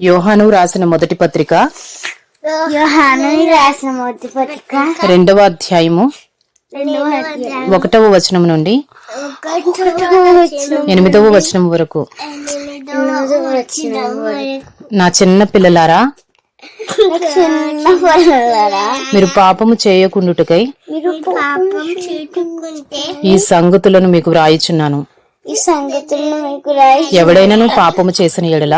యోహాను రాసిన మొదటి పత్రిక యోహాను రాసిన మొదటి పత్రిక. రెండవ అధ్యాయము ఒకటవ వచనం నుండి ఎనిమిదవ వచనం వరకు. నా చిన్న పిల్లలారా మీరు పాపము చేయకుండుటకై ఈ సంగతులను మీకు వ్రాయిచున్నాను. ఈ సంగతులను మీకు రాయి ఎవడైనను పాపము చేసిన ఎడల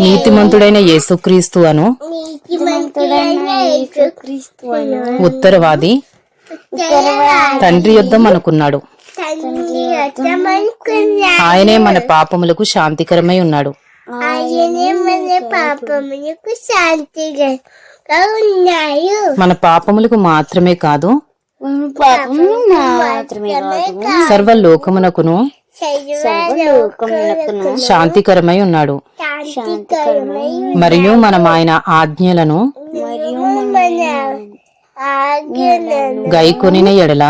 నీతిమంతుడైన యేసుక్రీస్తు అను. నీతిమంతుడైన యేసుక్రీస్తు అను. ఉత్తరవాది తండ్రి యుద్ధం అనుకున్నాడు. ఆయనే మన పాపములకు శాంతికరమై ఉన్నాడు. ఆయనే మన పాపములకు మాత్రమే కాదు పాపము మాత్రమే కాదు. సర్వ లోకమునకును సర్వలోకమునకును శాంతికరమై ఉన్నాడు. మరియు మనం ఆయన ఆజ్ఞలను గైకొనిన ఎడల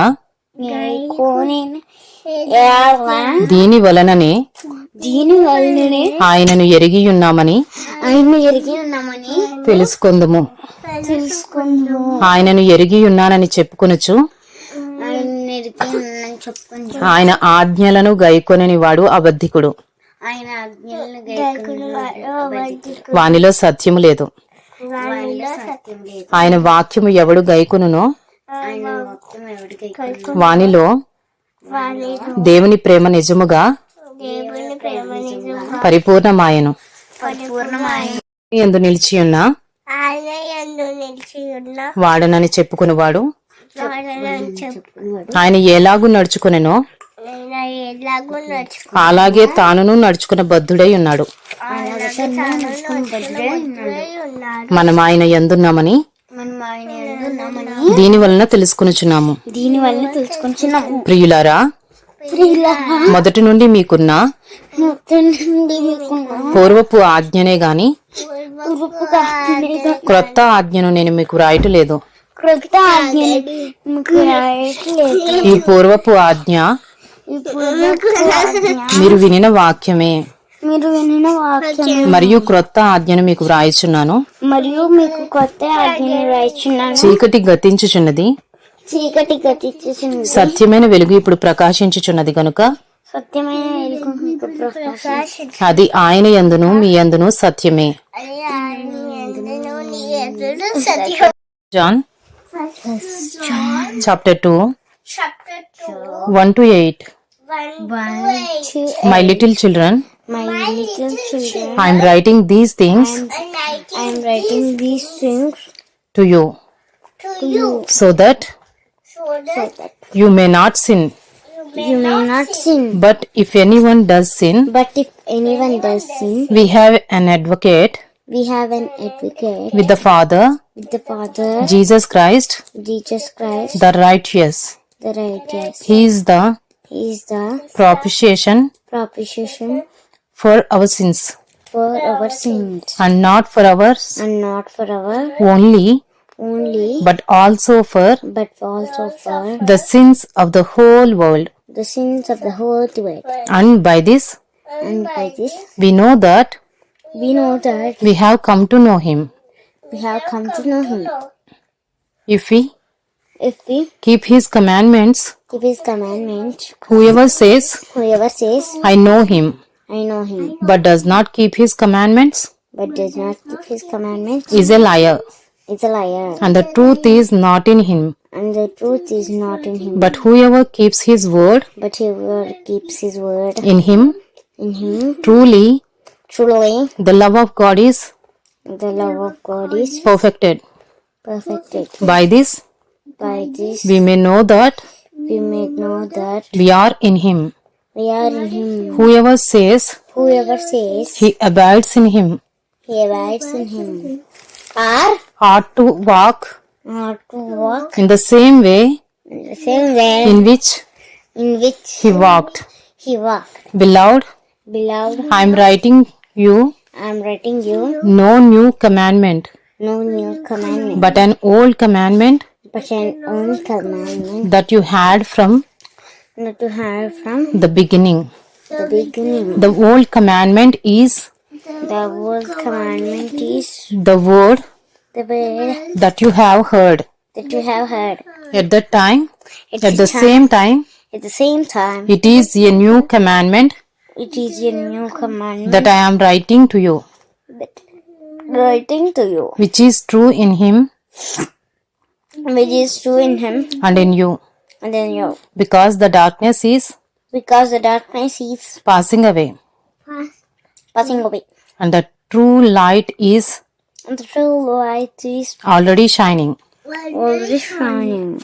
గైకోని ఎడల దీని వలననే దీని వల్లనే ఆయనను ఎరిగి ఉన్నామని ఆయన ఎరిగి ఉన్నామని తెలుసుకుందుము. తెలుసుకుందాము. ఆయనను ఎరిగి ఉన్నానని చెప్పుకొనుచు ఆయన ఎరిగి ఉన్నానని చెప్పుకుందాం ఆయన ఆజ్ఞలను గైకొనని వాడు అబద్ధికుడు. ఆయన ఆజ్ఞలను గైకుని వానిలో సత్యము లేదు. ఆయన వాక్యము ఎవడు గైకును. వానిలో దేవుని ప్రేమ నిజముగా దేవుని ప్రేమ నిజంగా పరిపూర్ణమాయను. ఎందు నిలిచి ఉన్న వాడనని చెప్పుకునేవాడు. ఆయన ఎలాగూ నడుచుకునెనో అలాగే తానును నడుచుకున్న బద్ధుడై ఉన్నాడు. మనం ఆయన ఎందున్నామని దీని వలన తెలుసుకునుచున్నాము. దీని వల్ల తెలుసుకుంటున్నాము ప్రియులారా మొదటి నుండి మీకున్న మొత్తం నుండి మీకున్న పూర్వపు ఆజ్ఞనే గాని క్రొత్త ఆజ్ఞను నేను మీకు మీకు రాయట్లేదు ఈ పూర్వపు ఆజ్ఞ మీరు వినిన వాక్యమే మీరు వినిన వాక్యం మరియు క్రొత్త ఆజ్ఞను మీకు వ్రాయిచున్నాను మరియు మీకు కొత్త ఆజ్ఞను రాయిచున్నాను చీకటి గతించుచున్నది చీకటి గతించేసింది సత్యమైన వెలుగు ఇప్పుడు ప్రకాశించుచున్నది గనుక సత్యమైన వెలుగు అది ఆయన యందును మీ యందును సత్యమే John John. Chapter 2, Chapter 2, 1 to 8. 1, to eight. My little children, My little children, I am writing these things I'm, writing these things to you. to you. so that so that you may not sin. you may not sin. But if anyone does sin, But if anyone does sin, we have an advocate. We have an advocate. With the Father, with the Father, Jesus Christ, Jesus Christ, the righteous. the righteous. He is the He is the propitiation propitiation for our sins. for our sins, and not for ours. And not for our only, only, but also for but also for the sins of the whole world. the sins of the whole world. And by this, And by this, we know that we know that we have come to know him. we have come to know Him. if we If we keep his commandments keep His commandments, whoever says whoever says, i know him I know Him, but does not keep his commandments but does not keep His commandments, is a liar. is a liar, and the truth is not in him. And the truth is not in Him. but whoever keeps his word But whoever keeps His word in him in Him, truly truly the love of god is the love of God is perfected perfected. by this By this, we may know that we may know that we are in him we are in Him. whoever says Whoever says he abides in him He abides in Him, are ought to walk not to walk in the same way in the same way in which in which he walked. He walked. Beloved, Beloved, I am writing you I am writing you no new commandment, no new commandment, but an old commandment but an old commandment that you had from that you have from the beginning. the beginning. The old commandment is The word commandment is the word the word that you have heard. that you have heard. At that time, At, at the time- same time, at the same time, it is a new commandment it is a new commandment that I am writing to you, that writing to you, which is true in him. Which is true in him. And in you, and in you, because the darkness is because the darkness is passing away, passing away, and the true light is and the true light is already shining. already shining.